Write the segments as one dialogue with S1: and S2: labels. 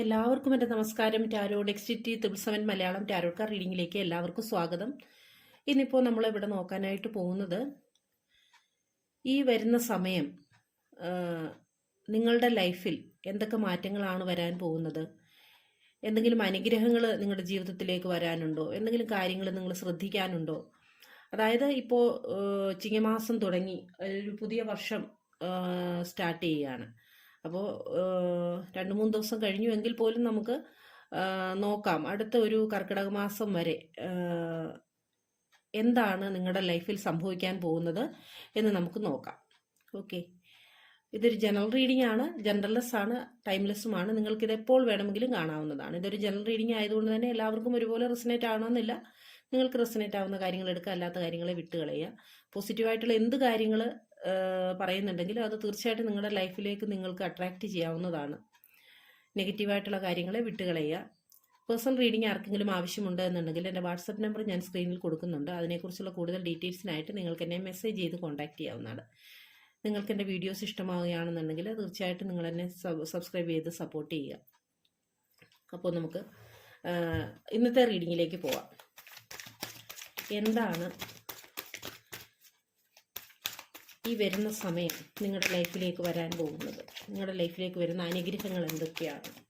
S1: എല്ലാവർക്കും എന്റെ നമസ്കാരം. ടാരോ ഡെക്സിറ്റി ത്രിപിൾ സെവൻ മലയാളം ടാരോക്കാർ റീഡിങ്ങിലേക്ക് എല്ലാവർക്കും സ്വാഗതം. ഇന്നിപ്പോൾ നമ്മൾ ഇവിടെ നോക്കാനായിട്ട് പോകുന്നത് ഈ വരുന്ന സമയം നിങ്ങളുടെ ലൈഫിൽ എന്തൊക്കെ മാറ്റങ്ങളാണ് വരാൻ പോകുന്നത്? എന്തെങ്കിലും അനുഗ്രഹങ്ങൾ നിങ്ങളുടെ ജീവിതത്തിലേക്ക് വരാനുണ്ടോ? എന്തെങ്കിലും കാര്യങ്ങൾ നിങ്ങൾ ശ്രദ്ധിക്കാനുണ്ടോ? അതായത് ഇപ്പോൾ ചിങ്ങമാസം തുടങ്ങി ഒരു പുതിയ വർഷം സ്റ്റാർട്ട് ചെയ്യുകയാണ്. അപ്പോൾ രണ്ട് മൂന്ന് ദിവസം കഴിഞ്ഞു എങ്കിൽ പോലും നമുക്ക് നോക്കാം. അടുത്ത ഒരു കർക്കിടക മാസം വരെ എന്താണ് നിങ്ങളുടെ ലൈഫിൽ സംഭവിക്കാൻ പോകുന്നത് എന്ന് നമുക്ക് നോക്കാം. ഓക്കെ. ഇതൊരു ജനറൽ റീഡിംഗ് ആണ്. ജനറൽലെസ് ആണ് ടൈംലെസ്സുമാണ് നിങ്ങൾക്ക് ഇത് എപ്പോൾ വേണമെങ്കിലും കാണാവുന്നതാണ്. ഇതൊരു ജനറൽ റീഡിംഗ് ആയതുകൊണ്ട് തന്നെ എല്ലാവർക്കും ഒരുപോലെ റെസനേറ്റ് ആവണമെന്നില്ല. നിങ്ങൾക്ക് റെസനേറ്റ് ആവുന്ന കാര്യങ്ങൾ എടുക്കുക അല്ലാത്ത കാര്യങ്ങളെ വിട്ടുകളയുക. പോസിറ്റീവായിട്ടുള്ള എന്ത് കാര്യങ്ങൾ പറയുന്നുണ്ടെങ്കിലും അത് തീർച്ചയായിട്ടും നിങ്ങളുടെ ലൈഫിലേക്ക് നിങ്ങൾക്ക് അട്രാക്റ്റ് ചെയ്യാവുന്നതാണ്. നെഗറ്റീവായിട്ടുള്ള കാര്യങ്ങളെ വിട്ടുകളയുക. പേഴ്സണൽ റീഡിംഗ് ആർക്കെങ്കിലും ആവശ്യമുണ്ട് എന്നുണ്ടെങ്കിൽ എന്റെ വാട്സപ്പ് നമ്പർ ഞാൻ സ്ക്രീനിൽ കൊടുക്കുന്നുണ്ട്. അതിനെക്കുറിച്ചുള്ള കൂടുതൽ ഡീറ്റെയിൽസിനായിട്ട് നിങ്ങൾക്ക് എന്നെ മെസ്സേജ് ചെയ്ത് കോൺടാക്റ്റ് ചെയ്യാവുന്നതാണ്. നിങ്ങൾക്ക് എന്റെ വീഡിയോസ് ഇഷ്ടമാവുകയാണെന്നുണ്ടെങ്കിൽ തീർച്ചയായിട്ടും നിങ്ങൾ എന്നെ സബ്സ്ക്രൈബ് ചെയ്ത് സപ്പോർട്ട് ചെയ്യുക. അപ്പോൾ നമുക്ക് ഇന്നത്തെ റീഡിങ്ങിലേക്ക് പോവാം. എന്താണ് ഈ വരുന്ന സമയം നിങ്ങളുടെ ലൈഫിലേക്ക് വരാൻ പോകുന്നത്. നിങ്ങളുടെ ലൈഫിലേക്ക് വരുന്ന അനുഗ്രഹങ്ങൾ എന്തൊക്കെയാണ്?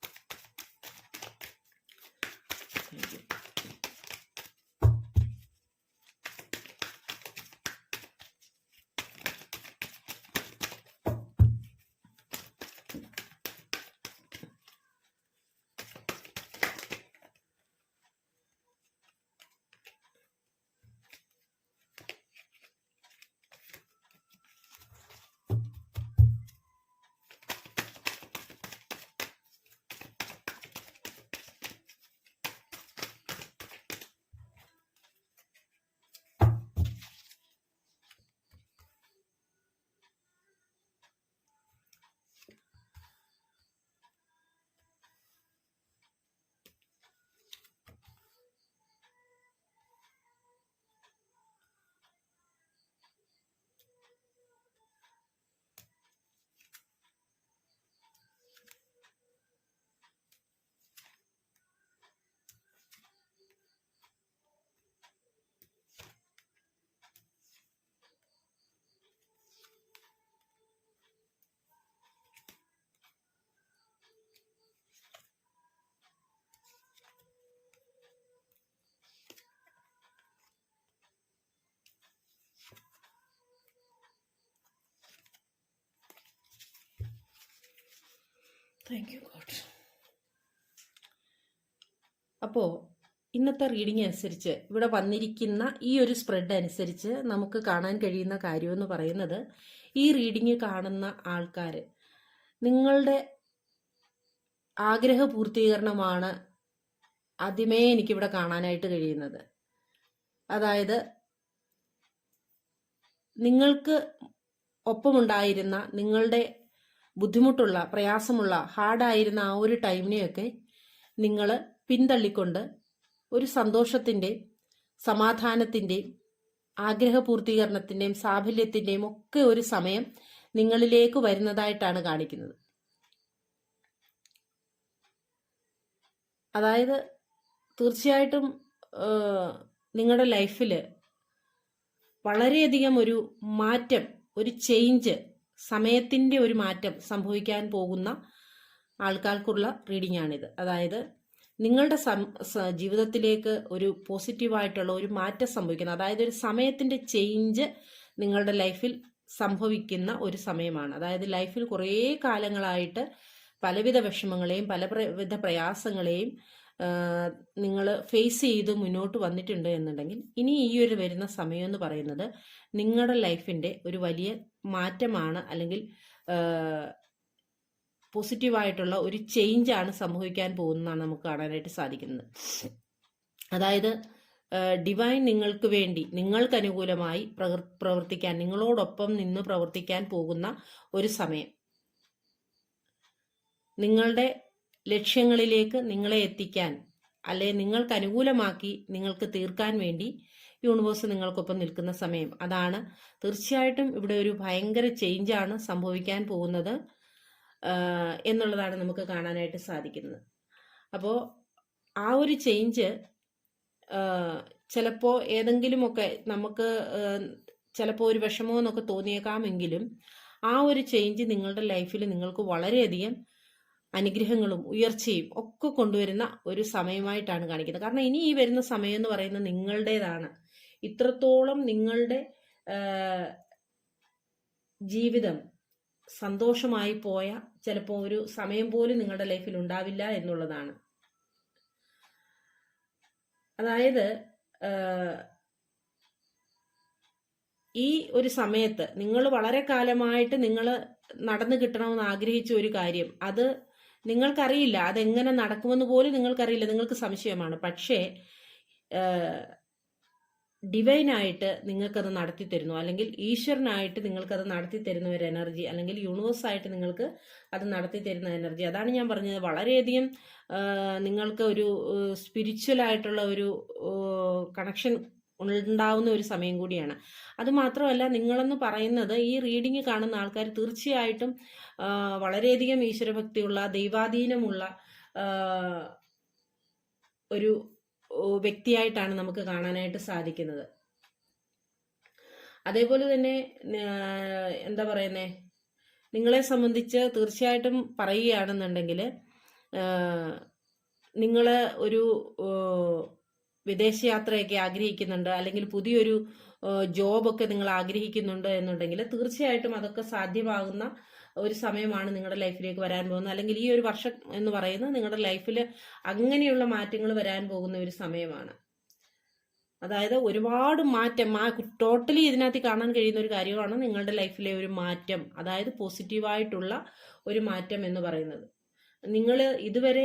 S1: താങ്ക് യു ഗോഡ് അപ്പോൾ ഇന്നത്തെ റീഡിംഗ് അനുസരിച്ച് ഇവിടെ വന്നിരിക്കുന്ന ഈ ഒരു സ്പ്രെഡ് അനുസരിച്ച് നമുക്ക് കാണാൻ കഴിയുന്ന കാര്യമെന്ന് പറയുന്നത് ഈ റീഡിങ് കാണുന്ന ആൾക്കാർ നിങ്ങളുടെ ആഗ്രഹ പൂർത്തീകരണമാണ് ആദ്യമേ എനിക്കിവിടെ കാണാനായിട്ട് കഴിയുന്നത്. അതായത് നിങ്ങൾക്ക് ഒപ്പമുണ്ടായിരുന്ന നിങ്ങളുടെ ബുദ്ധിമുട്ടുള്ള പ്രയാസമുള്ള ഹാർഡായിരുന്ന ആ ഒരു ടൈമിനെയൊക്കെ നിങ്ങൾ പിന്തള്ളിക്കൊണ്ട് ഒരു സന്തോഷത്തിന്റെയും സമാധാനത്തിന്റെയും ആഗ്രഹപൂർത്തീകരണത്തിന്റെയും സാഫല്യത്തിന്റെയും ഒക്കെ ഒരു സമയം നിങ്ങളിലേക്ക് വരുന്നതായിട്ടാണ് കാണിക്കുന്നത്. അതായത് തീർച്ചയായിട്ടും നിങ്ങളുടെ ലൈഫിൽ വളരെയധികം ഒരു മാറ്റം ഒരു ചേഞ്ച് സമയത്തിന്റെ ഒരു മാറ്റം സംഭവിക്കാൻ പോകുന്ന ആൾക്കാർക്കുള്ള റീഡിംഗ് ആണിത് അതായത് നിങ്ങളുടെ ജീവിതത്തിലേക്ക് ഒരു പോസിറ്റീവായിട്ടുള്ള ഒരു മാറ്റം സംഭവിക്കുന്ന അതായത് ഒരു സമയത്തിന്റെ ചേഞ്ച് നിങ്ങളുടെ ലൈഫിൽ സംഭവിക്കുന്ന ഒരു സമയമാണ്. അതായത് ലൈഫിൽ കുറേ കാലങ്ങളായിട്ട് പലവിധ വിഷമങ്ങളെയും പല പ്ര- വിധ പ്രയാസങ്ങളെയും നിങ്ങൾ ഫേസ് ചെയ്ത് മുന്നോട്ട് വന്നിട്ടുണ്ട് എന്നുണ്ടെങ്കിൽ ഇനി ഈ ഒരു വരുന്ന സമയം എന്ന് പറയുന്നത് നിങ്ങളുടെ ലൈഫിന്റെ ഒരു വലിയ മാറ്റമാണ് അല്ലെങ്കിൽ പോസിറ്റീവായിട്ടുള്ള ഒരു ചേഞ്ചാണ് സംഭവിക്കാൻ പോകുന്നതാണ് നമുക്ക് കാണാനായിട്ട് സാധിക്കുന്നത്. അതായത് ഡിവൈൻ നിങ്ങൾക്ക് വേണ്ടി നിങ്ങൾക്ക് അനുകൂലമായി പ്രവർത്തിക്കാൻ നിങ്ങളോടൊപ്പം നിന്ന് പ്രവർത്തിക്കാൻ പോകുന്ന ഒരു സമയം. നിങ്ങളുടെ ലക്ഷ്യങ്ങളിലേക്ക് നിങ്ങളെ എത്തിക്കാൻ അല്ലെ നിങ്ങൾക്ക് അനുകൂലമാക്കി നിങ്ങൾക്ക് തീർക്കാൻ വേണ്ടി യൂണിവേഴ്സ് നിങ്ങൾക്കൊപ്പം നിൽക്കുന്ന സമയം. അതാണ് തീർച്ചയായിട്ടും ഇവിടെ ഒരു ഭയങ്കര ചേഞ്ചാണ് സംഭവിക്കാൻ പോകുന്നത് എന്നുള്ളതാണ് നമുക്ക് കാണാനായിട്ട് സാധിക്കുന്നത്. അപ്പോൾ ആ ഒരു ചേഞ്ച് ചിലപ്പോൾ ഏതെങ്കിലുമൊക്കെ നമുക്ക് ചിലപ്പോൾ ഒരു വിഷമോ എന്നൊക്കെ തോന്നിയേക്കാമെങ്കിലും ആ ഒരു ചേഞ്ച് നിങ്ങളുടെ ലൈഫിൽ നിങ്ങൾക്ക് വളരെയധികം അനുഗ്രഹങ്ങളും ഉയർച്ചയും ഒക്കെ കൊണ്ടുവരുന്ന ഒരു സമയമായിട്ടാണ് കാണിക്കുന്നത്. കാരണം ഇനി ഈ വരുന്ന സമയം എന്ന് പറയുന്നത് നിങ്ങളുടേതാണ്. ഇത്രത്തോളം നിങ്ങളുടെ ജീവിതം സന്തോഷമായി പോയ ചിലപ്പോൾ ഒരു സമയം പോലും നിങ്ങളുടെ ലൈഫിൽ ഉണ്ടാവില്ല എന്നുള്ളതാണ്. അതായത് ഈ ഒരു സമയത്ത് നിങ്ങൾ വളരെ കാലമായിട്ട് നിങ്ങൾ നടന്നു കിട്ടണമെന്ന് ആഗ്രഹിച്ച ഒരു കാര്യം അത് നിങ്ങൾക്കറിയില്ല അതെങ്ങനെ നടക്കുമെന്ന് പോലും നിങ്ങൾക്കറിയില്ല നിങ്ങൾക്ക് സംശയമാണ്. പക്ഷേ ഡിവൈനായിട്ട് നിങ്ങൾക്കത് നടത്തി തരുന്നു അല്ലെങ്കിൽ ഈശ്വരനായിട്ട് നിങ്ങൾക്കത് നടത്തി തരുന്ന ഒരു എനർജി അല്ലെങ്കിൽ യൂണിവേഴ്സായിട്ട് നിങ്ങൾക്ക് അത് നടത്തി തരുന്ന എനർജി. അതാണ് ഞാൻ പറഞ്ഞത്. വളരെയധികം നിങ്ങൾക്ക് ഒരു സ്പിരിച്വൽ ആയിട്ടുള്ള ഒരു കണക്ഷൻ ഉണ്ടാവുന്ന ഒരു സമയം കൂടിയാണ്. അത് മാത്രമല്ല നിങ്ങളെന്ന് പറയുന്നത് ഈ റീഡിങ് കാണുന്ന ആൾക്കാർ തീർച്ചയായിട്ടും വളരെയധികം ഈശ്വരഭക്തിയുള്ള ദൈവാധീനമുള്ള ഒരു വ്യക്തിയായിട്ടാണ് നമുക്ക് കാണാനായിട്ട് സാധിക്കുന്നത്. അതേപോലെ തന്നെ എന്താ പറയുന്നേ നിങ്ങളെ സംബന്ധിച്ച് തീർച്ചയായിട്ടും പറയുകയാണെന്നുണ്ടെങ്കിൽ നിങ്ങൾ ഒരു വിദേശ വിദേശയാത്രയൊക്കെ ആഗ്രഹിക്കുന്നുണ്ട് അല്ലെങ്കിൽ പുതിയൊരു ജോബൊക്കെ നിങ്ങൾ ആഗ്രഹിക്കുന്നുണ്ട് എന്നുണ്ടെങ്കിൽ തീർച്ചയായിട്ടും അതൊക്കെ സാധ്യമാകുന്ന ഒരു സമയമാണ് നിങ്ങളുടെ ലൈഫിലേക്ക് വരാൻ പോകുന്നത്. അല്ലെങ്കിൽ ഈ ഒരു വർഷം എന്ന് പറയുന്നത് നിങ്ങളുടെ ലൈഫിൽ അങ്ങനെയുള്ള മാറ്റങ്ങൾ വരാൻ പോകുന്ന ഒരു സമയമാണ്. അതായത് ഒരുപാട് മാറ്റം ടോട്ടലി ഇതിനകത്ത് കാണാൻ കഴിയുന്ന ഒരു കാര്യമാണ് നിങ്ങളുടെ ലൈഫിലെ ഒരു മാറ്റം. അതായത് പോസിറ്റീവായിട്ടുള്ള ഒരു മാറ്റം എന്ന് പറയുന്നത്. നിങ്ങൾ ഇതുവരെ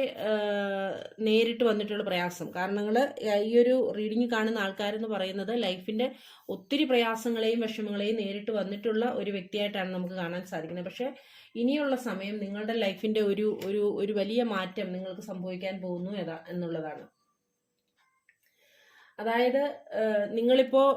S1: നേരിട്ട് വന്നിട്ടുള്ള പ്രയാസം. കാരണം ഈ ഒരു റീഡിങ് കാണുന്ന ആൾക്കാരെന്ന് പറയുന്നത് ലൈഫിന്റെ ഒത്തിരി പ്രയാസങ്ങളെയും വിഷമങ്ങളെയും നേരിട്ട് വന്നിട്ടുള്ള ഒരു വ്യക്തിയായിട്ടാണ് നമുക്ക് കാണാൻ സാധിക്കുന്നത്. പക്ഷേ ഇനിയുള്ള സമയം നിങ്ങളുടെ ലൈഫിന്റെ ഒരു ഒരു ഒരു വലിയ മാറ്റം നിങ്ങൾക്ക് സംഭവിക്കാൻ പോകുന്നു എന്നുള്ളതാണ്. അതായത് നിങ്ങളിപ്പോൾ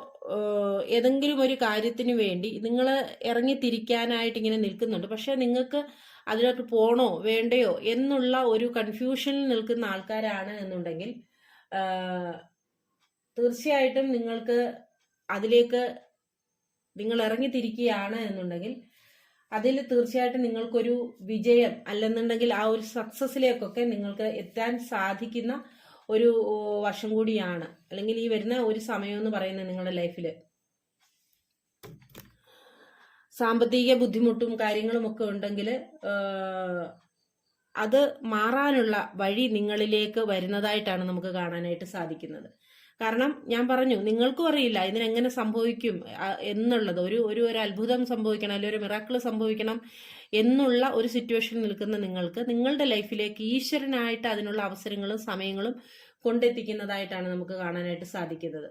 S1: ഏതെങ്കിലും ഒരു കാര്യത്തിന് വേണ്ടി നിങ്ങൾ ഇറങ്ങി തിരിക്കാനായിട്ട് ഇങ്ങനെ നിൽക്കുന്നുണ്ട്. പക്ഷെ നിങ്ങൾക്ക് അതിലോട്ട് പോണോ വേണ്ടയോ എന്നുള്ള ഒരു കൺഫ്യൂഷനിൽ നിൽക്കുന്ന ആൾക്കാരാണ് എന്നുണ്ടെങ്കിൽ തീർച്ചയായിട്ടും നിങ്ങൾക്ക് അതിലേക്ക് നിങ്ങൾ ഇറങ്ങി തിരിക്കുകയാണ് എന്നുണ്ടെങ്കിൽ അതിൽ തീർച്ചയായിട്ടും നിങ്ങൾക്കൊരു വിജയം അല്ലെന്നുണ്ടെങ്കിൽ ആ ഒരു സക്സസിലേക്കൊക്കെ നിങ്ങൾക്ക് എത്താൻ സാധിക്കുന്ന ഒരു വർഷം കൂടിയാണ്. അല്ലെങ്കിൽ ഈ വരുന്ന ഒരു സമയം എന്ന് പറയുന്നത് നിങ്ങളുടെ ലൈഫിൽ സാമ്പത്തിക ബുദ്ധിമുട്ടും കാര്യങ്ങളും ഒക്കെ ഉണ്ടെങ്കിൽ അത് മാറാനുള്ള വഴി നിങ്ങളിലേക്ക് വരുന്നതായിട്ടാണ് നമുക്ക് കാണാനായിട്ട് സാധിക്കുന്നത്. കാരണം ഞാൻ പറഞ്ഞു നിങ്ങൾക്കും അറിയില്ല ഇതിനെങ്ങനെ സംഭവിക്കും എന്നുള്ളത്. ഒരു ഒരു ഒരു അത്ഭുതം സംഭവിക്കണം അല്ലെങ്കിൽ ഒരു മിറാക്കിൾ സംഭവിക്കണം എന്നുള്ള ഒരു സിറ്റുവേഷൻ നിൽക്കുന്ന നിങ്ങൾക്ക് നിങ്ങളുടെ ലൈഫിലേക്ക് ഈശ്വരനായിട്ട് അതിനുള്ള അവസരങ്ങളും സമയങ്ങളും കൊണ്ടെത്തിക്കുന്നതായിട്ടാണ് നമുക്ക് കാണാനായിട്ട് സാധിക്കുന്നത്.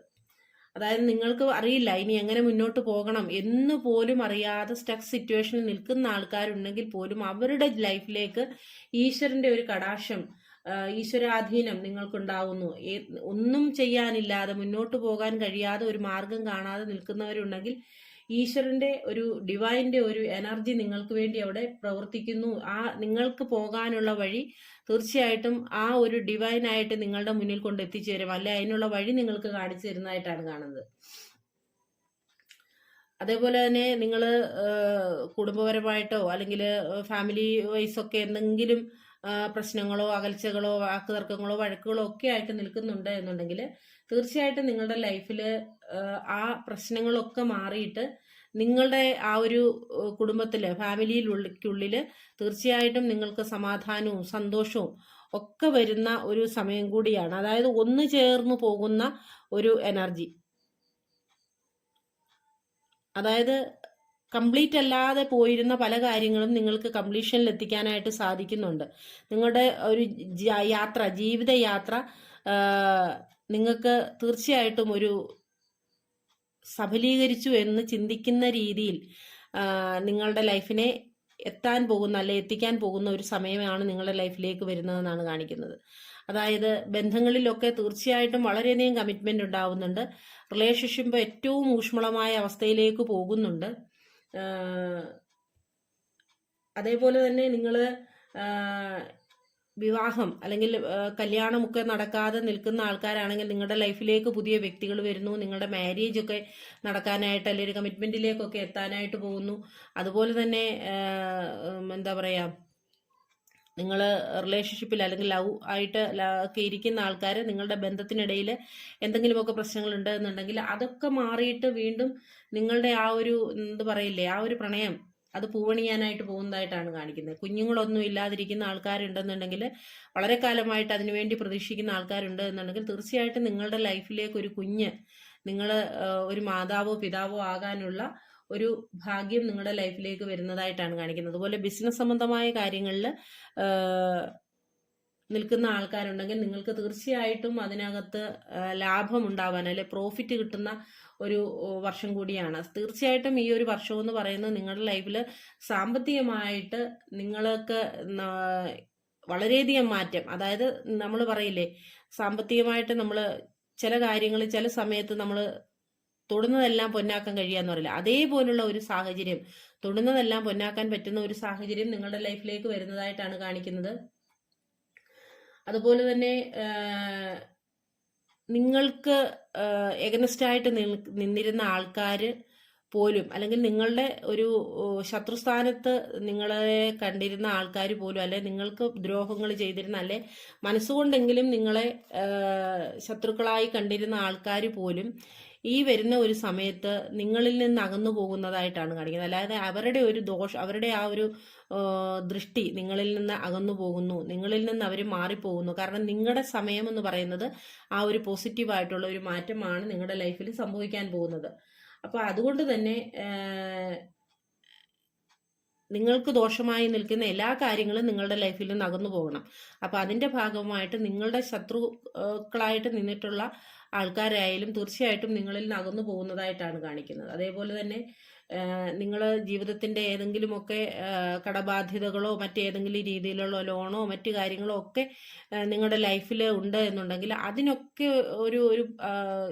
S1: അതായത് നിങ്ങൾക്ക് അറിയില്ല ഇനി എങ്ങനെ മുന്നോട്ട് പോകണം എന്ന് പോലും അറിയാതെ സ്റ്റക്ക് സിറ്റുവേഷനിൽ നിൽക്കുന്ന ആൾക്കാരുണ്ടെങ്കിൽ പോലും അവരുടെ ലൈഫിലേക്ക് ഈശ്വരന്റെ ഒരു കടാക്ഷം ഈശ്വരാധീനം നിങ്ങൾക്കുണ്ടാവുന്നു. ഒന്നും ചെയ്യാനില്ലാതെ മുന്നോട്ട് പോകാൻ കഴിയാതെ ഒരു മാർഗം കാണാതെ നിൽക്കുന്നവരുണ്ടെങ്കിൽ ഈശ്വരന്റെ ഒരു ഡിവൈന്റെ ഒരു എനർജി നിങ്ങൾക്ക് വേണ്ടി അവിടെ പ്രവർത്തിക്കുന്നു. ആ നിങ്ങൾക്ക് പോകാനുള്ള വഴി തീർച്ചയായിട്ടും ആ ഒരു ഡിവൈൻ ആയിട്ട് നിങ്ങളുടെ മുന്നിൽ കൊണ്ട് എത്തിച്ചേരും. അല്ലെ അതിനുള്ള വഴി നിങ്ങൾക്ക് കാണിച്ചു തരുന്നതായിട്ടാണ് കാണുന്നത്. അതേപോലെ തന്നെ നിങ്ങൾ കുടുംബപരമായിട്ടോ അല്ലെങ്കിൽ ഫാമിലി വൈസ് ഒക്കെ എന്തെങ്കിലും പ്രശ്നങ്ങളോ അകൽച്ചകളോ വാക്കുതർക്കങ്ങളോ വഴക്കുകളോ ഒക്കെ ആയിട്ട് നിൽക്കുന്നുണ്ട് എന്നുണ്ടെങ്കിൽ തീർച്ചയായിട്ടും നിങ്ങളുടെ ലൈഫിൽ ആ പ്രശ്നങ്ങളൊക്കെ മാറിയിട്ട് നിങ്ങളുടെ ആ ഒരു കുടുംബത്തിൽ ഫാമിലിയിലുള്ളിൽ തീർച്ചയായിട്ടും നിങ്ങൾക്ക് സമാധാനവും സന്തോഷവും ഒക്കെ വരുന്ന ഒരു സമയം കൂടിയാണ്. അതായത് ഒന്ന് ചേർന്ന് പോകുന്ന ഒരു എനർജി. അതായത് കംപ്ലീറ്റ് അല്ലാതെ പോയിരുന്ന പല കാര്യങ്ങളും നിങ്ങൾക്ക് കംപ്ലീഷനിൽ എത്തിക്കാനായിട്ട് സാധിക്കുന്നുണ്ട്. നിങ്ങളുടെ ഒരു യാത്ര ജീവിതയാത്ര യാത്ര നിങ്ങൾക്ക് തീർച്ചയായിട്ടും ഒരു സഫലീകരിച്ചു എന്ന് ചിന്തിക്കുന്ന രീതിയിൽ നിങ്ങളുടെ ലൈഫിനെ എത്താൻ പോകുന്ന അല്ലെ എത്തിക്കാൻ പോകുന്ന ഒരു സമയമാണ് നിങ്ങളുടെ ലൈഫിലേക്ക് വരുന്നതെന്നാണ് കാണിക്കുന്നത്. അതായത് ബന്ധങ്ങളിലൊക്കെ തീർച്ചയായിട്ടും വളരെയധികം കമ്മിറ്റ്മെന്റ് ഉണ്ടാവുന്നുണ്ട്. റിലേഷൻഷിപ്പ് ഏറ്റവും ഊഷ്മളമായ അവസ്ഥയിലേക്ക് പോകുന്നുണ്ട്. അതേപോലെ തന്നെ നിങ്ങൾ വിവാഹം അല്ലെങ്കിൽ കല്യാണമൊക്കെ നടക്കാതെ നിൽക്കുന്ന ആൾക്കാരാണെങ്കിൽ നിങ്ങളുടെ ലൈഫിലേക്ക് പുതിയ വ്യക്തികൾ വരുന്നു നിങ്ങളുടെ മാരേജ് ഒക്കെ നടക്കാനായിട്ട് അല്ലെങ്കിൽ ഒരു കമ്മിറ്റ്മെന്റിലേക്കൊക്കെ എത്താനായിട്ട് പോകുന്നു. അതുപോലെ തന്നെ എന്താ പറയാ നിങ്ങൾ റിലേഷൻഷിപ്പിൽ അല്ലെങ്കിൽ ലവ് ആയിട്ട് ഒക്കെ ഇരിക്കുന്ന ആൾക്കാർ നിങ്ങളുടെ ബന്ധത്തിനിടയിൽ എന്തെങ്കിലുമൊക്കെ പ്രശ്നങ്ങളുണ്ട് എന്നുണ്ടെങ്കിൽ അതൊക്കെ മാറിയിട്ട് വീണ്ടും നിങ്ങളുടെ ആ ഒരു എന്ത് പറയില്ലേ ആ ഒരു പ്രണയം അത് പൂവണിയാനായിട്ട് പോകുന്നതായിട്ടാണ് കാണിക്കുന്നത്. കുഞ്ഞുങ്ങളൊന്നും ഇല്ലാതിരിക്കുന്ന ആൾക്കാരുണ്ടെന്നുണ്ടെങ്കിൽ വളരെ കാലമായിട്ട് അതിനുവേണ്ടി പ്രതീക്ഷിക്കുന്ന ആൾക്കാരുണ്ട് എന്നുണ്ടെങ്കിൽ തീർച്ചയായിട്ടും നിങ്ങളുടെ ലൈഫിലേക്ക് ഒരു കുഞ്ഞ് നിങ്ങൾ ഒരു മാതാവോ പിതാവോ ആകാനുള്ള ഒരു ഭാഗ്യം നിങ്ങളുടെ ലൈഫിലേക്ക് വരുന്നതായിട്ടാണ് കാണിക്കുന്നത്. അതുപോലെ ബിസിനസ് സംബന്ധമായ കാര്യങ്ങളിൽ നിൽക്കുന്ന ആൾക്കാരുണ്ടെങ്കിൽ നിങ്ങൾക്ക് തീർച്ചയായിട്ടും അതിനകത്ത് ലാഭം ഉണ്ടാവാൻ അല്ലെ പ്രോഫിറ്റ് കിട്ടുന്ന ഒരു വർഷം കൂടിയാണ്. തീർച്ചയായിട്ടും ഈ ഒരു വർഷം എന്ന് പറയുന്നത് നിങ്ങളുടെ ലൈഫിൽ സാമ്പത്തികമായിട്ട് നിങ്ങൾക്ക് വളരെയധികം മാറ്റം. അതായത് നമ്മൾ പറയില്ലേ സാമ്പത്തികമായിട്ട് നമ്മൾ ചില കാര്യങ്ങൾ ചില സമയത്ത് നമ്മൾ തൊടുന്നതെല്ലാം പൊന്നാക്കാൻ കഴിയാന്ന് പറയില്ല? അതേപോലുള്ള ഒരു സാഹചര്യം തൊടുന്നതെല്ലാം പൊന്നാക്കാൻ പറ്റുന്ന ഒരു സാഹചര്യം നിങ്ങളുടെ ലൈഫിലേക്ക് വരുന്നതായിട്ടാണ് കാണിക്കുന്നത്. അതുപോലെ തന്നെ നിങ്ങൾക്ക് എഗനസ്റ്റ് ആയിട്ട് നിൽ- നിന്നിരുന്ന ആൾക്കാർ പോലും അല്ലെങ്കിൽ നിങ്ങളുടെ ഒരു ശത്രുസ്ഥാനത്ത് നിങ്ങളെ കണ്ടിരുന്ന ആൾക്കാർ പോലും അല്ലെ നിങ്ങൾക്ക് ദ്രോഹങ്ങൾ ചെയ്തിരുന്ന അല്ലെ മനസ്സുകൊണ്ടെങ്കിലും നിങ്ങളെ ശത്രുക്കളായി കണ്ടിരുന്ന ആൾക്കാർ പോലും ഈ വരുന്ന ഒരു സമയത്ത് നിങ്ങളിൽ നിന്ന് അകന്നു പോകുന്നതായിട്ടാണ് കാണിക്കുന്നത്. അല്ലാതെ അവരുടെ ഒരു ദോഷം അവരുടെ ആ ഒരു ദൃഷ്ടി നിങ്ങളിൽ നിന്ന് അകന്നു പോകുന്നു നിങ്ങളിൽ നിന്ന് അവർ മാറിപ്പോകുന്നു. കാരണം നിങ്ങളുടെ സമയം എന്ന് പറയുന്നത് ആ ഒരു പോസിറ്റീവായിട്ടുള്ള ഒരു മാറ്റമാണ് നിങ്ങളുടെ ലൈഫിൽ സംഭവിക്കാൻ പോകുന്നത്. അപ്പോൾ അതുകൊണ്ട് തന്നെ നിങ്ങൾക്ക് ദോഷമായി നിൽക്കുന്ന എല്ലാ കാര്യങ്ങളും നിങ്ങളുടെ ലൈഫിൽ നിന്ന് പോകണം. അപ്പോൾ അതിന്റെ ഭാഗമായിട്ട് നിങ്ങളുടെ ശത്രുക്കളായിട്ട് നിന്നിട്ടുള്ള ആൾക്കാരായാലും തീർച്ചയായിട്ടും നിങ്ങളിൽ നിന്ന് അകന്നു പോകുന്നതായിട്ടാണ് കാണിക്കുന്നത്. അതേപോലെ തന്നെ നിങ്ങൾ ജീവിതത്തിന്റെ ഏതെങ്കിലുമൊക്കെ കടബാധ്യതകളോ മറ്റേതെങ്കിലും രീതിയിലുള്ള ലോണോ മറ്റു കാര്യങ്ങളോ ഒക്കെ നിങ്ങളുടെ ലൈഫിൽ ഉണ്ട് എന്നുണ്ടെങ്കിൽ അതിനൊക്കെ ഒരു ഒരു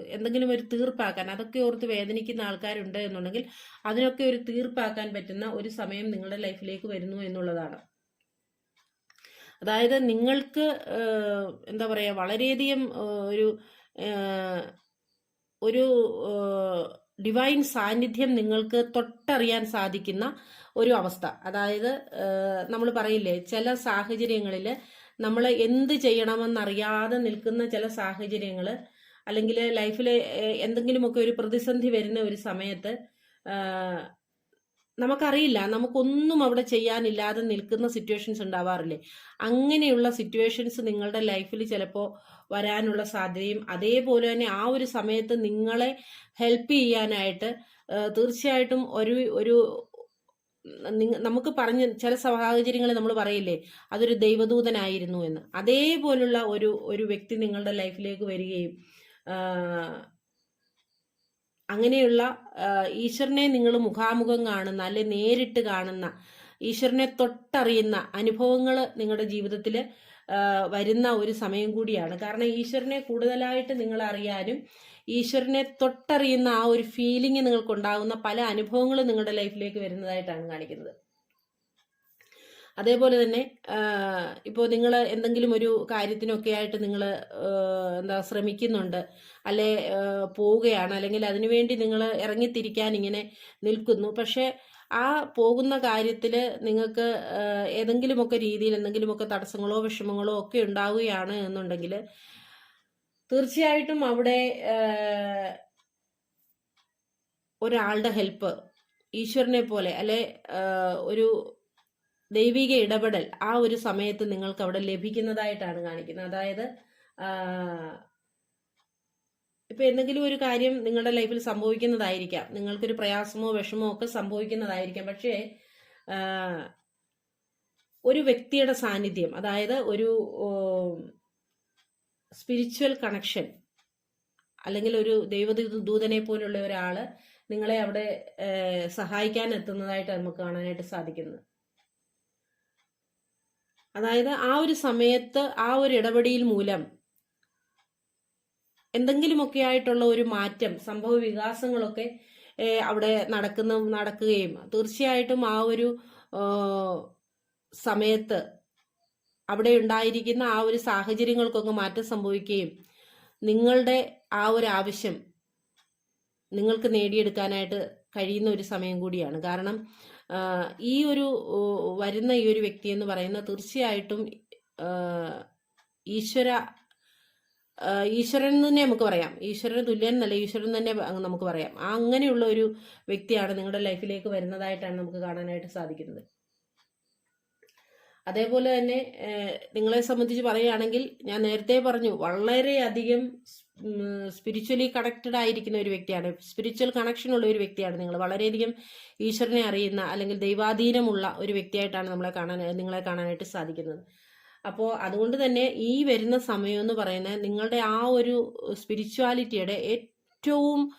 S1: എന്തെങ്കിലും ഒരു തീർപ്പാക്കാൻ അതൊക്കെ ഓർത്ത് വേദനിക്കുന്ന ആൾക്കാരുണ്ട് എന്നുണ്ടെങ്കിൽ അതിനൊക്കെ ഒരു തീർപ്പാക്കാൻ പറ്റുന്ന ഒരു സമയം നിങ്ങളുടെ ലൈഫിലേക്ക് വരുന്നു എന്നുള്ളതാണ്. അതായത് നിങ്ങൾക്ക് എന്താ പറയുക വളരെയധികം ഒരു ഒരു ഡിവൈൻ സാന്നിധ്യം നിങ്ങൾക്ക് തൊട്ടറിയാൻ സാധിക്കുന്ന ഒരു അവസ്ഥ. അതായത് നമ്മൾ പറയില്ലേ ചില സാഹചര്യങ്ങളിൽ നമ്മൾ എന്ത് ചെയ്യണമെന്നറിയാതെ നിൽക്കുന്ന ചില സാഹചര്യങ്ങൾ അല്ലെങ്കിൽ ലൈഫിൽ എന്തെങ്കിലുമൊക്കെ ഒരു പ്രതിസന്ധി വരുന്ന ഒരു സമയത്ത് നമുക്കറിയില്ല. നമുക്കൊന്നും അവിടെ ചെയ്യാനില്ലാതെ നിൽക്കുന്ന സിറ്റുവേഷൻസ് ഉണ്ടാവാറില്ലേ? അങ്ങനെയുള്ള സിറ്റുവേഷൻസ് നിങ്ങളുടെ ലൈഫിൽ ചിലപ്പോൾ വരാനുള്ള സാധ്യതയും അതേപോലെ തന്നെ ആ ഒരു സമയത്ത് നിങ്ങളെ ഹെൽപ്പ് ചെയ്യാനായിട്ട് തീർച്ചയായിട്ടും ഒരു ഒരു നമുക്ക് പറഞ്ഞ് ചില സാഹചര്യങ്ങൾ നമ്മൾ പറയില്ലേ അതൊരു ദൈവദൂതനായിരുന്നു എന്ന്. അതേപോലുള്ള ഒരു ഒരു വ്യക്തി നിങ്ങളുടെ ലൈഫിലേക്ക് വരികയും അങ്ങനെയുള്ള ഈശ്വരനെ നിങ്ങൾ മുഖാമുഖം കാണുന്ന അല്ലെ നേരിട്ട് കാണുന്ന ഈശ്വരനെ തൊട്ടറിയുന്ന അനുഭവങ്ങൾ നിങ്ങളുടെ ജീവിതത്തിൽ വരുന്ന ഒരു സമയം കൂടിയാണ്. കാരണം ഈശ്വരനെ കൂടുതലായിട്ട് നിങ്ങൾ അറിയാനും ഈശ്വരനെ തൊട്ടറിയുന്ന ആ ഒരു ഫീലിംഗ് നിങ്ങൾക്കുണ്ടാകുന്ന പല അനുഭവങ്ങളും നിങ്ങളുടെ ലൈഫിലേക്ക് വരുന്നതായിട്ടാണ് കാണിക്കുന്നത്. അതേപോലെ തന്നെ ഇപ്പോൾ നിങ്ങൾ എന്തെങ്കിലും ഒരു കാര്യത്തിനൊക്കെ ആയിട്ട് നിങ്ങൾ എന്താ ശ്രമിക്കുന്നുണ്ട് അല്ലെ പോവുകയാണ് അല്ലെങ്കിൽ അതിനുവേണ്ടി നിങ്ങൾ ഇറങ്ങിത്തിരിക്കാൻ ഇങ്ങനെ നിൽക്കുന്നു. പക്ഷേ ആ പോകുന്ന കാര്യത്തിൽ നിങ്ങൾക്ക് ഏതെങ്കിലുമൊക്കെ രീതിയിൽ എന്തെങ്കിലുമൊക്കെ തടസ്സങ്ങളോ വിഷമങ്ങളോ ഒക്കെ ഉണ്ടാവുകയാണ് എന്നുണ്ടെങ്കിൽ തീർച്ചയായിട്ടും അവിടെ ഒരാളുടെ ഹെൽപ്പ് ഈശ്വരനെ പോലെ അല്ലെ ഒരു ദൈവിക ഇടപെടൽ ആ ഒരു സമയത്ത് നിങ്ങൾക്ക് അവിടെ ലഭിക്കുന്നതായിട്ടാണ് കാണിക്കുന്നത്. അതായത് ഇപ്പൊ എന്തെങ്കിലും ഒരു കാര്യം നിങ്ങളുടെ ലൈഫിൽ സംഭവിക്കുന്നതായിരിക്കാം. നിങ്ങൾക്കൊരു പ്രയാസമോ വിഷമോ ഒക്കെ സംഭവിക്കുന്നതായിരിക്കാം. പക്ഷേ ഒരു വ്യക്തിയുടെ സാന്നിധ്യം അതായത് ഒരു സ്പിരിച്വൽ കണക്ഷൻ അല്ലെങ്കിൽ ഒരു ദൈവദൂതനെ പോലുള്ള ഒരാൾ നിങ്ങളെ അവിടെ സഹായിക്കാൻ എത്തുന്നതായിട്ട് നമുക്ക് കാണാനായിട്ട് സാധിക്കുന്നത്. അതായത് ആ ഒരു സമയത്ത് ആ ഒരു ഇടപെടിയിൽ മൂലം എന്തെങ്കിലുമൊക്കെ ആയിട്ടുള്ള ഒരു മാറ്റം സംഭവ വികാസങ്ങളൊക്കെ അവിടെ നടക്കുന്ന നടക്കുകയും തീർച്ചയായിട്ടും ആ ഒരു സമയത്ത് അവിടെ ഉണ്ടായിരിക്കുന്ന ആ ഒരു സാഹചര്യങ്ങൾക്കൊക്കെ മാറ്റം സംഭവിക്കുകയും നിങ്ങളുടെ ആ ഒരു ആവശ്യം നിങ്ങൾക്ക് നേടിയെടുക്കാനായിട്ട് കഴിയുന്ന ഒരു സമയം കൂടിയാണ്. കാരണം ഈ ഒരു വരുന്ന ഈ ഒരു വ്യക്തി എന്ന് പറയുന്ന തീർച്ചയായിട്ടും ഈശ്വര ഈശ്വരൻ തന്നെ നമുക്ക് പറയാം. ഈശ്വരന് തുല്യൻ എന്നല്ല ഈശ്വരൻ തന്നെ നമുക്ക് പറയാം. അങ്ങനെയുള്ള ഒരു വ്യക്തിയാണ് നിങ്ങളുടെ ലൈഫിലേക്ക് വരുന്നതായിട്ടാണ് നമുക്ക് കാണാനായിട്ട് സാധിക്കുന്നത്. അതേപോലെ തന്നെ നിങ്ങളെ സംബന്ധിച്ച് പറയുകയാണെങ്കിൽ ഞാൻ നേരത്തെ പറഞ്ഞു വളരെയധികം സ്പിരിച്വലി കണക്റ്റഡ് ആയിരിക്കുന്ന ഒരു വ്യക്തിയാണ്. സ്പിരിച്വൽ കണക്ഷൻ ഉള്ള ഒരു വ്യക്തിയാണ് നിങ്ങൾ. വളരെയധികം ഈശ്വരനെ അറിയുന്ന അല്ലെങ്കിൽ ദൈവാധീനമുള്ള ഒരു വ്യക്തിയായിട്ടാണ് നമ്മളെ കാണാൻ നിങ്ങളെ കാണാനായിട്ട് സാധിക്കുന്നത്. അപ്പോൾ അതുകൊണ്ട് തന്നെ ഈ വരുന്ന സമയം എന്ന് പറയുന്നത് നിങ്ങളുടെ ആ ഒരു സ്പിരിച്വാലിറ്റിയുടെ ഏറ്റവും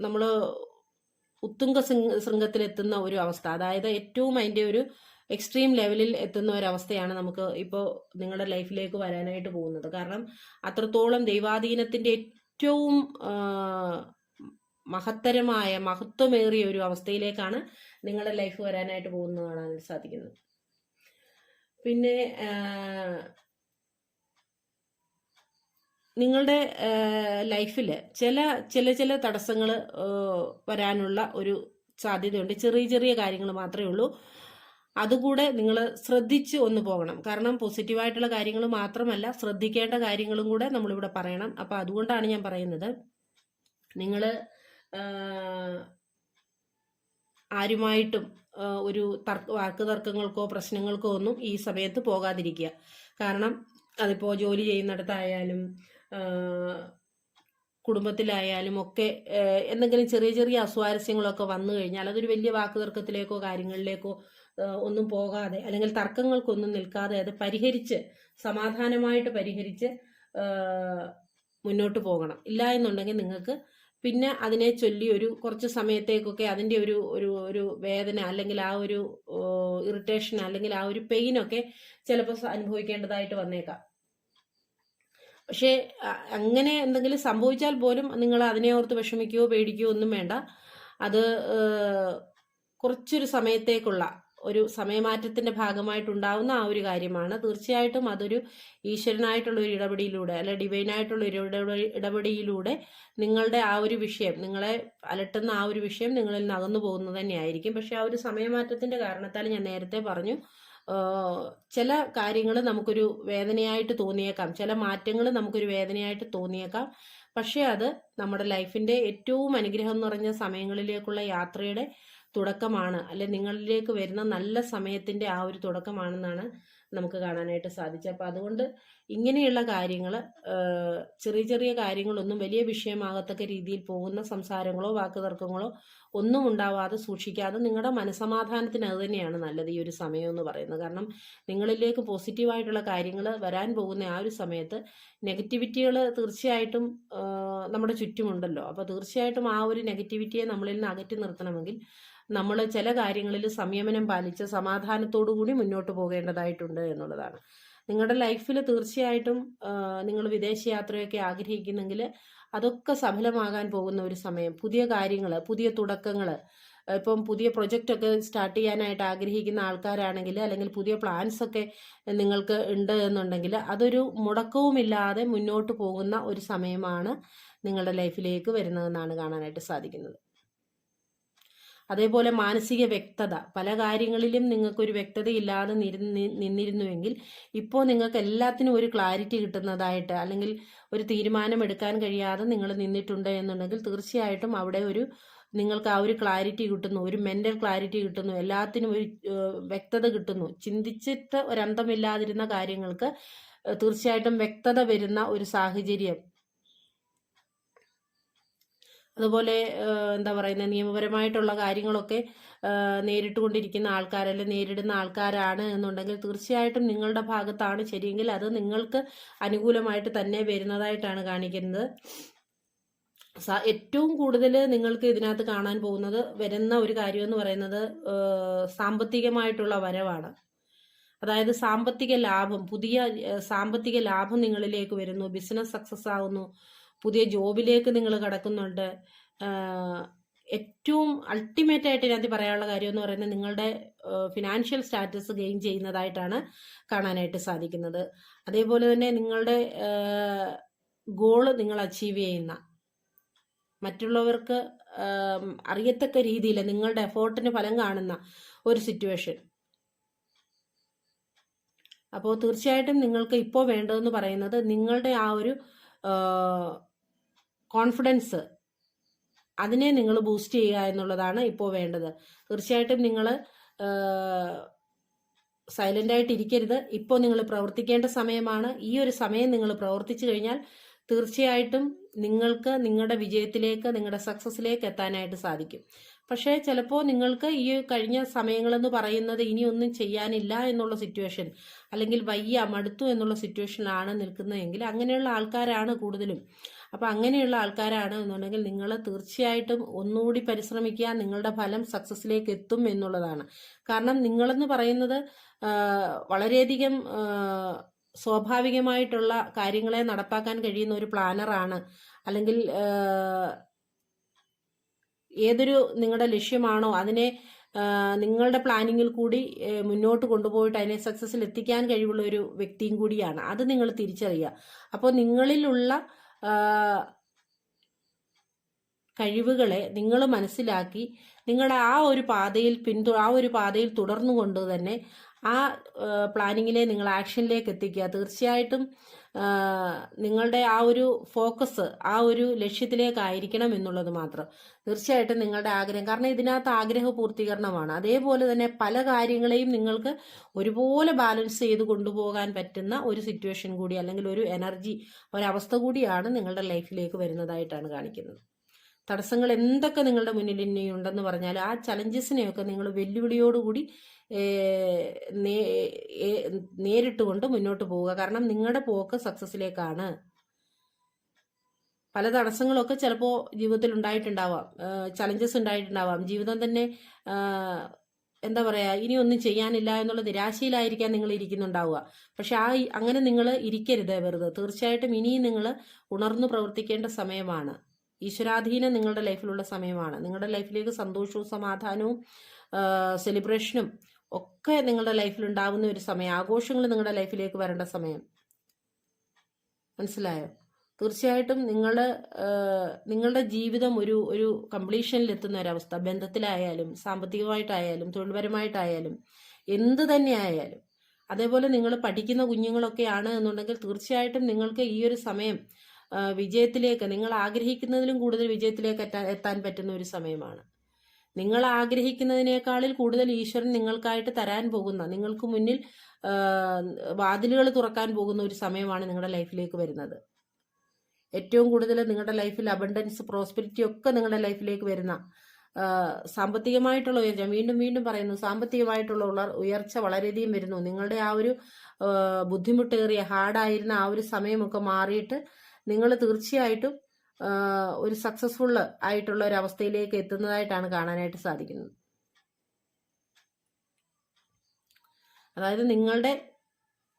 S1: നമ്മൾ ഉത്തുംഗ ശൃംഗ- ശൃംഗത്തിലെത്തുന്ന ഒരു അവസ്ഥ. അതായത് ഏറ്റവും അതിന്റെ ഒരു എക്സ്ട്രീം ലെവലിൽ എത്തുന്ന ഒരവസ്ഥയാണ് നമുക്ക് ഇപ്പോൾ നിങ്ങളുടെ ലൈഫിലേക്ക് വരാനായിട്ട് പോകുന്നത്. കാരണം അത്രത്തോളം ദൈവാധീനത്തിന്റെ ഏറ്റവും മഹത്തരമായ മഹത്വമേറിയ ഒരു അവസ്ഥയിലേക്കാണ് നിങ്ങളുടെ ലൈഫ് വരാനായിട്ട് പോകുന്നത് കാണാൻ സാധിക്കുന്നത്. പിന്നെ നിങ്ങളുടെ ലൈഫിൽ ചില ചില ചില തടസ്സങ്ങൾ വരാനുള്ള ഒരു സാധ്യതയുണ്ട്. ചെറിയ ചെറിയ കാര്യങ്ങൾ മാത്രമേ ഉള്ളൂ. അതുകൂടെ നിങ്ങൾ ശ്രദ്ധിച്ച് ഒന്ന് പോകണം. കാരണം പോസിറ്റീവായിട്ടുള്ള കാര്യങ്ങൾ മാത്രമല്ല ശ്രദ്ധിക്കേണ്ട കാര്യങ്ങളും കൂടെ നമ്മളിവിടെ പറയണം. അപ്പോൾ അതുകൊണ്ടാണ് ഞാൻ പറയുന്നത്. നിങ്ങൾ ആരുമായിട്ടും ഒരു തർക്ക വാക്ക് തർക്കങ്ങൾക്കോ പ്രശ്നങ്ങൾക്കോ ഒന്നും ഈ സമയത്ത് പോകാതിരിക്കുക. കാരണം അതിപ്പോൾ ജോലി ചെയ്യുന്നിടത്തായാലും കുടുംബത്തിലായാലും ഒക്കെ എന്തെങ്കിലും ചെറിയ ചെറിയ അസ്വാരസ്യങ്ങളൊക്കെ വന്നു കഴിഞ്ഞാൽ അതൊരു വലിയ വാക്ക് തർക്കത്തിലേക്കോ കാര്യങ്ങളിലേക്കോ ഒന്നും പോകാതെ അല്ലെങ്കിൽ തർക്കങ്ങൾക്കൊന്നും നിൽക്കാതെ അത് പരിഹരിച്ച് സമാധാനമായിട്ട് പരിഹരിച്ച് മുന്നോട്ട് പോകണം. ഇല്ല എന്നുണ്ടെങ്കിൽ നിങ്ങൾക്ക് പിന്നെ അതിനെ ചൊല്ലി ഒരു കുറച്ച് സമയത്തേക്കൊക്കെ അതിന്റെ ഒരു ഒരു ഒരു വേദന അല്ലെങ്കിൽ ആ ഒരു ഇറിറ്റേഷൻ അല്ലെങ്കിൽ ആ ഒരു പെയിനൊക്കെ ചിലപ്പോൾ അനുഭവിക്കേണ്ടതായിട്ട് വന്നേക്കാം. പക്ഷേ അങ്ങനെ എന്തെങ്കിലും സംഭവിച്ചാൽ പോലും നിങ്ങൾ അതിനെ ഓർത്ത് വിഷമിക്കുകയോ പേടിക്കുകയോ ഒന്നും വേണ്ട. അത് കുറച്ചൊരു സമയത്തേക്കുള്ള ഒരു സമയമാറ്റത്തിന്റെ ഭാഗമായിട്ടുണ്ടാവുന്ന ആ ഒരു കാര്യമാണ്. തീർച്ചയായിട്ടും അതൊരു ഈശ്വരനായിട്ടുള്ള ഒരു ഇടപെടിയിലൂടെ അല്ലെ ഡിവൈനായിട്ടുള്ള ഒരു ഇടപെടി ഇടപെടിയിലൂടെ നിങ്ങളുടെ ആ ഒരു വിഷയം നിങ്ങളെ അലട്ടുന്ന ആ ഒരു വിഷയം നിങ്ങളിൽ നിന്ന് അകന്നു പോകുന്നത് തന്നെയായിരിക്കും. പക്ഷെ ആ ഒരു സമയമാറ്റത്തിന്റെ കാരണത്താൽ ഞാൻ നേരത്തെ പറഞ്ഞു ചില കാര്യങ്ങൾ നമുക്കൊരു വേദനയായിട്ട് തോന്നിയേക്കാം ചില മാറ്റങ്ങൾ നമുക്കൊരു വേദനയായിട്ട് തോന്നിയേക്കാം. പക്ഷേ അത് നമ്മുടെ ലൈഫിന്റെ ഏറ്റവും അനുഗ്രഹം നിറഞ്ഞ സമയങ്ങളിലേക്കുള്ള യാത്രയുടെ തുടക്കമാണ്. അല്ലെ നിങ്ങളിലേക്ക് വരുന്ന നല്ല സമയത്തിന്റെ ആ ഒരു തുടക്കമാണെന്നാണ് നമുക്ക് കാണാനായിട്ട് സാധിച്ചത്. അപ്പം അതുകൊണ്ട് ഇങ്ങനെയുള്ള കാര്യങ്ങൾ ചെറിയ ചെറിയ കാര്യങ്ങളൊന്നും വലിയ വിഷയമാകത്തക്ക രീതിയിൽ പോകുന്ന സംസാരങ്ങളോ വാക്കുതർക്കങ്ങളോ ഒന്നും ഉണ്ടാവാതെ സൂക്ഷിക്കാതെ നിങ്ങളുടെ മനസമാധാനത്തിന് അത് തന്നെയാണ് നല്ലത് ഈ ഒരു സമയം എന്ന് പറയുന്നത്. കാരണം നിങ്ങളിലേക്ക് പോസിറ്റീവായിട്ടുള്ള കാര്യങ്ങൾ വരാൻ പോകുന്ന ആ ഒരു സമയത്ത് നെഗറ്റിവിറ്റികൾ തീർച്ചയായിട്ടും നമ്മുടെ ചുറ്റുമുണ്ടല്ലോ. അപ്പോൾ തീർച്ചയായിട്ടും ആ ഒരു നെഗറ്റിവിറ്റിയെ നമ്മളിൽ നിന്ന് അകറ്റി നിർത്തണമെങ്കിൽ നമ്മൾ ചില കാര്യങ്ങളിൽ സംയമനം പാലിച്ച് സമാധാനത്തോടു കൂടി മുന്നോട്ട് പോകേണ്ടതായിട്ടുണ്ട് എന്നുള്ളതാണ്. നിങ്ങളുടെ ലൈഫിൽ തീർച്ചയായിട്ടും നിങ്ങൾ വിദേശ യാത്രയൊക്കെ ആഗ്രഹിക്കുന്നെങ്കിൽ അതൊക്കെ സഫലമാകാൻ പോകുന്ന ഒരു സമയം. പുതിയ കാര്യങ്ങൾ പുതിയ തുടക്കങ്ങൾ ഇപ്പം പുതിയ പ്രൊജക്റ്റ് ഒക്കെ സ്റ്റാർട്ട് ചെയ്യാനായിട്ട് ആഗ്രഹിക്കുന്ന ആൾക്കാരാണെങ്കിൽ അല്ലെങ്കിൽ പുതിയ പ്ലാൻസ് ഒക്കെ നിങ്ങൾക്ക് ഉണ്ട് എന്നുണ്ടെങ്കിൽ അതൊരു മുടക്കവുമില്ലാതെ മുന്നോട്ട് പോകുന്ന ഒരു സമയമാണ് നിങ്ങളുടെ ലൈഫിലേക്ക് വരുന്നതെന്നാണ് കാണാനായിട്ട് സാധിക്കുന്നത്. അതേപോലെ മാനസിക വ്യക്തത. പല കാര്യങ്ങളിലും നിങ്ങൾക്കൊരു വ്യക്തതയില്ലാതെ നിരുന്ന് നിന്നിരുന്നുവെങ്കിൽ ഇപ്പോൾ നിങ്ങൾക്ക് എല്ലാത്തിനും ഒരു ക്ലാരിറ്റി കിട്ടുന്നതായിട്ട് അല്ലെങ്കിൽ ഒരു തീരുമാനം എടുക്കാൻ കഴിയാതെ നിങ്ങൾ നിന്നിട്ടുണ്ട് എന്നുണ്ടെങ്കിൽ തീർച്ചയായിട്ടും അവിടെ ഒരു നിങ്ങൾക്ക് ആ ഒരു ക്ലാരിറ്റി കിട്ടുന്നു ഒരു മെന്റൽ ക്ലാരിറ്റി കിട്ടുന്നു എല്ലാത്തിനും ഒരു വ്യക്തത കിട്ടുന്നു. ചിന്തിച്ചിട്ട് ഒരന്തമില്ലാതിരുന്ന കാര്യങ്ങൾക്ക് തീർച്ചയായിട്ടും വ്യക്തത വരുന്ന ഒരു സാഹചര്യം അതുപോലെ എന്താ പറയുന്നത് നിയമപരമായിട്ടുള്ള കാര്യങ്ങളൊക്കെ നേരിട്ടുകൊണ്ടിരിക്കുന്ന ആൾക്കാരല്ല നേരിടുന്ന ആൾക്കാരാണ് എന്നുണ്ടെങ്കിൽ തീർച്ചയായിട്ടും നിങ്ങളുടെ ഭാഗത്താണ് ശരിയെങ്കിൽ അത് നിങ്ങൾക്ക് അനുകൂലമായിട്ട് തന്നെ വരുന്നതായിട്ടാണ് കാണിക്കുന്നത്. ഏറ്റവും കൂടുതൽ നിങ്ങൾക്ക് ഇതിനകത്ത് കാണാൻ പോകുന്നത് വരുന്ന ഒരു കാര്യം എന്ന് പറയുന്നത് സാമ്പത്തികമായിട്ടുള്ള വരവാണ്. അതായത് സാമ്പത്തിക ലാഭം പുതിയ സാമ്പത്തിക ലാഭം നിങ്ങളിലേക്ക് വരുന്നു ബിസിനസ് സക്സസ് ആവുന്നു പുതിയ ജോബിലേക്ക് നിങ്ങൾ കടക്കുന്നുണ്ട്. ഏറ്റവും അൾട്ടിമേറ്റ് ആയിട്ട് ഇതിനകത്ത് പറയാനുള്ള കാര്യം എന്ന് പറയുന്നത് നിങ്ങളുടെ ഫിനാൻഷ്യൽ സ്റ്റാറ്റസ് ഗെയിൻ ചെയ്യുന്നതായിട്ടാണ് കാണാനായിട്ട് സാധിക്കുന്നത്. അതേപോലെ തന്നെ നിങ്ങളുടെ ഗോൾ നിങ്ങൾ അച്ചീവ് ചെയ്യുന്ന മറ്റുള്ളവർക്ക് അറിയത്തക്ക രീതിയിൽ നിങ്ങളുടെ എഫേർട്ടിന് ഫലം കാണുന്ന ഒരു സിറ്റുവേഷൻ അപ്പോൾ തീർച്ചയായിട്ടും നിങ്ങൾക്ക് ഇപ്പോൾ വേണ്ടതെന്ന് പറയുന്നത് നിങ്ങളുടെ ആ ഒരു കോൺഫിഡൻസ് അതിനെ നിങ്ങൾ ബൂസ്റ്റ് ചെയ്യുക എന്നുള്ളതാണ് ഇപ്പോൾ വേണ്ടത്. തീർച്ചയായിട്ടും നിങ്ങൾ സൈലന്റ് ആയിട്ട് ഇരിക്കരുത് ഇപ്പോൾ നിങ്ങൾ പ്രവർത്തിക്കേണ്ട സമയമാണ്. ഈ ഒരു സമയം നിങ്ങൾ പ്രവർത്തിച്ചു കഴിഞ്ഞാൽ തീർച്ചയായിട്ടും നിങ്ങൾക്ക് നിങ്ങളുടെ വിജയത്തിലേക്ക് നിങ്ങളുടെ സക്സസ്സിലേക്ക് എത്താനായിട്ട് സാധിക്കും. പക്ഷേ ചിലപ്പോൾ നിങ്ങൾക്ക് ഈ കഴിഞ്ഞ സമയങ്ങളെന്ന് പറയുന്നത് ഇനിയൊന്നും ചെയ്യാനില്ല എന്നുള്ള സിറ്റുവേഷൻ അല്ലെങ്കിൽ വയ്യ മടുത്തു എന്നുള്ള സിറ്റുവേഷനിലാണ് നിൽക്കുന്നതെങ്കിൽ അങ്ങനെയുള്ള ആൾക്കാരാണ് കൂടുതലും. അപ്പോൾ അങ്ങനെയുള്ള ആൾക്കാരാണ് എന്നുണ്ടെങ്കിൽ നിങ്ങൾ തീർച്ചയായിട്ടും ഒന്നുകൂടി പരിശ്രമിക്കുക നിങ്ങളുടെ ഫലം സക്സസ്സിലേക്ക് എത്തും എന്നുള്ളതാണ്. കാരണം നിങ്ങളെന്ന് പറയുന്നത് വളരെയധികം സ്വാഭാവികമായിട്ടുള്ള കാര്യങ്ങളെ നടപ്പാക്കാൻ കഴിയുന്ന ഒരു പ്ലാനറാണ് അല്ലെങ്കിൽ ഏതൊരു നിങ്ങളുടെ ലക്ഷ്യമാണോ അതിനെ നിങ്ങളുടെ പ്ലാനിങ്ങിൽ കൂടി മുന്നോട്ട് കൊണ്ടുപോയിട്ട് അതിനെ സക്സസ്സിൽ എത്തിക്കാൻ കഴിവുള്ള ഒരു വ്യക്തിയും കൂടിയാണ്. അത് നിങ്ങൾ തിരിച്ചറിയുക. അപ്പോൾ നിങ്ങളിലുള്ള കഴിവുകളെ നിങ്ങൾ മനസ്സിലാക്കി നിങ്ങളുടെ ആ ഒരു പാതയിൽ പിന്തു ആ ഒരു പാതയിൽ തുടർന്നുകൊണ്ട് തന്നെ ആ പ്ലാനിങ്ങിലെ നിങ്ങൾ ആക്ഷനിലേക്ക് എത്തിക്കുക. തീർച്ചയായിട്ടും നിങ്ങളുടെ ആ ഒരു ഫോക്കസ് ആ ഒരു ലക്ഷ്യത്തിലേക്കായിരിക്കണം എന്നുള്ളത് മാത്രം. തീർച്ചയായിട്ടും നിങ്ങളുടെ ആഗ്രഹം കാരണം ഇതിനകത്ത് ആഗ്രഹ പൂർത്തീകരണമാണ്. അതേപോലെ തന്നെ പല കാര്യങ്ങളെയും നിങ്ങൾക്ക് ഒരുപോലെ ബാലൻസ് ചെയ്ത് കൊണ്ടുപോകാൻ പറ്റുന്ന ഒരു സിറ്റുവേഷൻ കൂടി അല്ലെങ്കിൽ ഒരു എനർജി ഒരവസ്ഥ കൂടിയാണ് നിങ്ങളുടെ ലൈഫിലേക്ക് വരുന്നതായിട്ടാണ് കാണിക്കുന്നത്. തടസ്സങ്ങൾ എന്തൊക്കെ നിങ്ങളുടെ മുന്നിൽ ഇനി ഉണ്ടെന്ന് പറഞ്ഞാൽ ആ ചലഞ്ചസിനെയൊക്കെ നിങ്ങൾ വെല്ലുവിളിയോടുകൂടി നേരിട്ടുകൊണ്ട് മുന്നോട്ട് പോവുക. കാരണം നിങ്ങളുടെ പോക്ക് സക്സസ്സിലേക്കാണ്. പല തടസ്സങ്ങളൊക്കെ ചിലപ്പോൾ ജീവിതത്തിൽ ഉണ്ടായിട്ടുണ്ടാവാം ചലഞ്ചസ് ഉണ്ടായിട്ടുണ്ടാവാം. ജീവിതം തന്നെ എന്താ പറയാ ഇനി ഒന്നും ചെയ്യാനില്ല എന്നുള്ള നിരാശയിലായിരിക്കാൻ നിങ്ങൾ ഇരിക്കുന്നുണ്ടാവുക. പക്ഷെ ആ അങ്ങനെ നിങ്ങൾ ഇരിക്കരുത് വെറുതെ. തീർച്ചയായിട്ടും ഇനിയും നിങ്ങൾ ഉണർന്നു പ്രവർത്തിക്കേണ്ട സമയമാണ്. ഈശ്വരാധീനം നിങ്ങളുടെ ലൈഫിലുള്ള സമയമാണ്. നിങ്ങളുടെ ലൈഫിലേക്ക് സന്തോഷവും സമാധാനവും സെലിബ്രേഷനും ഒക്കെ നിങ്ങളുടെ ലൈഫിൽ ഉണ്ടാകുന്ന ഒരു സമയം. ആഘോഷങ്ങൾ നിങ്ങളുടെ ലൈഫിലേക്ക് വരേണ്ട സമയം. മനസ്സിലായോ? തീർച്ചയായിട്ടും നിങ്ങൾ നിങ്ങളുടെ ജീവിതം ഒരു ഒരു കംപ്ലീഷനിൽ എത്തുന്ന ഒരവസ്ഥ. ബന്ധത്തിലായാലും സാമ്പത്തികമായിട്ടായാലും തൊഴിൽപരമായിട്ടായാലും എന്ത് തന്നെ ആയാലും. അതേപോലെ നിങ്ങൾ പഠിക്കുന്ന കുഞ്ഞുങ്ങളൊക്കെയാണ് എന്നുണ്ടെങ്കിൽ തീർച്ചയായിട്ടും നിങ്ങൾക്ക് ഈ ഒരു സമയം വിജയത്തിലേക്ക് നിങ്ങൾ ആഗ്രഹിക്കുന്നതിലും കൂടുതൽ വിജയത്തിലേക്ക് എത്താൻ എത്താൻ പറ്റുന്ന ഒരു സമയമാണ്. നിങ്ങൾ ആഗ്രഹിക്കുന്നതിനേക്കാളിൽ കൂടുതൽ ഈശ്വരൻ നിങ്ങൾക്കായിട്ട് തരാൻ പോകുന്ന നിങ്ങൾക്ക് മുന്നിൽ വാതിലുകൾ തുറക്കാൻ പോകുന്ന ഒരു സമയമാണ് നിങ്ങളുടെ ലൈഫിലേക്ക് വരുന്നത്. ഏറ്റവും കൂടുതൽ നിങ്ങളുടെ ലൈഫിൽ അബണ്ടൻസ് പ്രോസ്പെരിറ്റി ഒക്കെ നിങ്ങളുടെ ലൈഫിലേക്ക് വരുന്ന സാമ്പത്തികമായിട്ടുള്ള ഉയർച്ച വീണ്ടും വീണ്ടും പറയുന്നു സാമ്പത്തികമായിട്ടുള്ള ഉള്ള ഉയർച്ച വളരെയധികം വരുന്നു. നിങ്ങളുടെ ആ ഒരു ബുദ്ധിമുട്ടേറിയ ഹാർഡായിരുന്ന ആ ഒരു സമയമൊക്കെ മാറിയിട്ട് നിങ്ങൾ തീർച്ചയായിട്ടും ഒരു സക്സസ്ഫുൾ ആയിട്ടുള്ള ഒരു അവസ്ഥയിലേക്ക് എത്തുന്നതായിട്ടാണ് കാണാനായിട്ട് സാധിക്കുന്നത്. അതായത് നിങ്ങളുടെ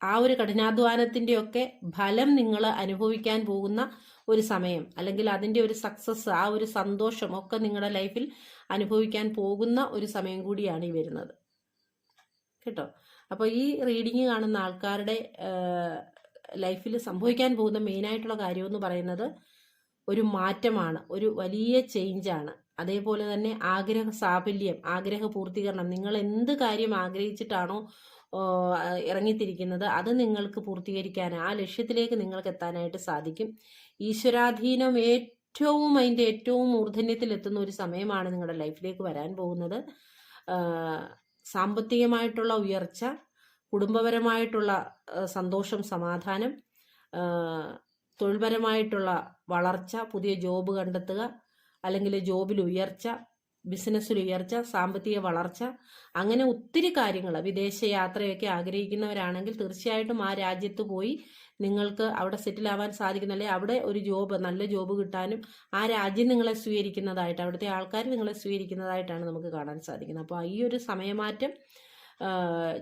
S1: ആ ഒരു കഠിനാധ്വാനത്തിന്റെ ഒക്കെ ഫലം നിങ്ങൾ അനുഭവിക്കാൻ പോകുന്ന ഒരു സമയം അല്ലെങ്കിൽ അതിന്റെ ഒരു സക്സസ് ആ ഒരു സന്തോഷം ഒക്കെ നിങ്ങളുടെ ലൈഫിൽ അനുഭവിക്കാൻ പോകുന്ന ഒരു സമയം കൂടിയാണ് ഈ വരുന്നത്. കേട്ടോ? അപ്പോൾ ഈ റീഡിങ് കാണുന്ന ആൾക്കാരുടെ ലൈഫിൽ സംഭവിക്കാൻ പോകുന്ന മെയിനായിട്ടുള്ള കാര്യം എന്ന് പറയുന്നത് ഒരു മാറ്റമാണ് ഒരു വലിയ ചേഞ്ചാണ് അതേപോലെ തന്നെ ആഗ്രഹ സാഫല്യം ആഗ്രഹ പൂർത്തീകരണം. നിങ്ങൾ എന്ത് കാര്യം ആഗ്രഹിച്ചിട്ടാണോ ഇറങ്ങിത്തിരിക്കുന്നത് അത് നിങ്ങൾക്ക് പൂർത്തീകരിക്കാൻ ആ ലക്ഷ്യത്തിലേക്ക് നിങ്ങൾക്ക് എത്താനായിട്ട് സാധിക്കും. ഈശ്വരാധീനം ഏറ്റവും അതിന്റെ ഏറ്റവും മൂർധന്യത്തിൽ എത്തുന്ന ഒരു സമയമാണ് നിങ്ങളുടെ ലൈഫിലേക്ക് വരാൻ പോകുന്നത്. സാമ്പത്തികമായിട്ടുള്ള ഉയർച്ച കുടുംബപരമായിട്ടുള്ള സന്തോഷം സമാധാനം തൊഴിൽപരമായിട്ടുള്ള വളർച്ച പുതിയ ജോബ് കണ്ടെത്തുക അല്ലെങ്കിൽ ജോബിൽ ഉയർച്ച ബിസിനസ്സിൽ ഉയർച്ച സാമ്പത്തിക വളർച്ച അങ്ങനെ ഒത്തിരി കാര്യങ്ങൾ വിദേശ യാത്രയൊക്കെ ആഗ്രഹിക്കുന്നവരാണെങ്കിൽ തീർച്ചയായിട്ടും ആ രാജ്യത്ത് പോയി നിങ്ങൾക്ക് അവിടെ സെറ്റിൽ ആവാൻ സാധിക്കുന്ന അല്ലെങ്കിൽ അവിടെ ഒരു ജോബ് നല്ല ജോബ് കിട്ടാനും ആ രാജ്യം നിങ്ങളെ സ്വീകരിക്കുന്നതായിട്ട് അവിടുത്തെ ആൾക്കാർ നിങ്ങളെ സ്വീകരിക്കുന്നതായിട്ടാണ് നമുക്ക് കാണാൻ സാധിക്കുന്നത്. അപ്പോൾ ഈ ഒരു സമയമാറ്റം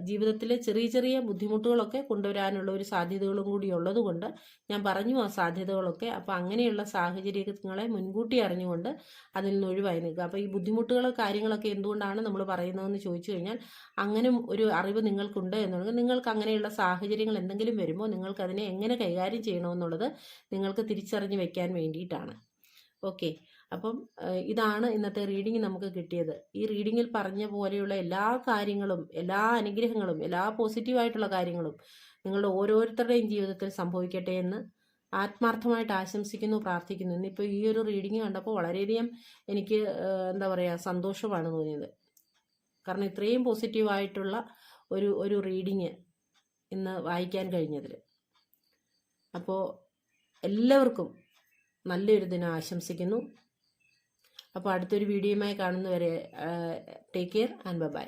S1: ജീവിതത്തിൽ ചെറിയ ചെറിയ ബുദ്ധിമുട്ടുകളൊക്കെ കൊണ്ടുവരാനുള്ള ഒരു സാധ്യതകളും കൂടി ഉള്ളതുകൊണ്ട് ഞാൻ പറഞ്ഞു ആ സാധ്യതകളൊക്കെ. അപ്പോൾ അങ്ങനെയുള്ള സാഹചര്യങ്ങളെ മുൻകൂട്ടി അറിഞ്ഞുകൊണ്ട് അതിൽ നിന്ന് ഒഴിവായി നിൽക്കുക. അപ്പോൾ ഈ ബുദ്ധിമുട്ടുകൾ കാര്യങ്ങളൊക്കെ എന്തുകൊണ്ടാണ് നമ്മൾ പറയുന്നതെന്ന് ചോദിച്ചു കഴിഞ്ഞാൽ അങ്ങനെ ഒരു അറിവ് നിങ്ങൾക്കുണ്ട് എന്നുള്ളത്. നിങ്ങൾക്ക് അങ്ങനെയുള്ള സാഹചര്യങ്ങൾ എന്തെങ്കിലും വരുമ്പോൾ നിങ്ങൾക്ക് അതിനെ എങ്ങനെ കൈകാര്യം ചെയ്യണമെന്നുള്ളത് നിങ്ങൾക്ക് തിരിച്ചറിഞ്ഞ് വെക്കാൻ വേണ്ടിയിട്ടാണ്. ഓക്കെ. അപ്പം ഇതാണ് ഇന്നത്തെ റീഡിംഗ് നമുക്ക് കിട്ടിയത്. ഈ റീഡിങ്ങിൽ പറഞ്ഞ പോലെയുള്ള എല്ലാ കാര്യങ്ങളും എല്ലാ അനുഗ്രഹങ്ങളും എല്ലാ പോസിറ്റീവായിട്ടുള്ള കാര്യങ്ങളും നിങ്ങളുടെ ഓരോരുത്തരുടെയും ജീവിതത്തിൽ സംഭവിക്കട്ടെ എന്ന് ആത്മാർത്ഥമായിട്ട് ആശംസിക്കുന്നു പ്രാർത്ഥിക്കുന്നു. ഇന്നിപ്പോൾ ഈ ഒരു റീഡിങ് കണ്ടപ്പോൾ വളരെയധികം എനിക്ക് എന്താ പറയുക സന്തോഷമാണ് തോന്നിയത്. കാരണം ഇത്രയും പോസിറ്റീവായിട്ടുള്ള ഒരു ഒരു റീഡിങ് ഇന്ന് വായിക്കാൻ കഴിഞ്ഞതിൽ അപ്പോൾ എല്ലാവർക്കും നല്ലൊരു ദിനം ആശംസിക്കുന്നു. അപ്പോൾ അടുത്തൊരു വീഡിയോയുമായി കാണുന്നവരെ ടേക്ക് കെയർ ആൻഡ് ബൈ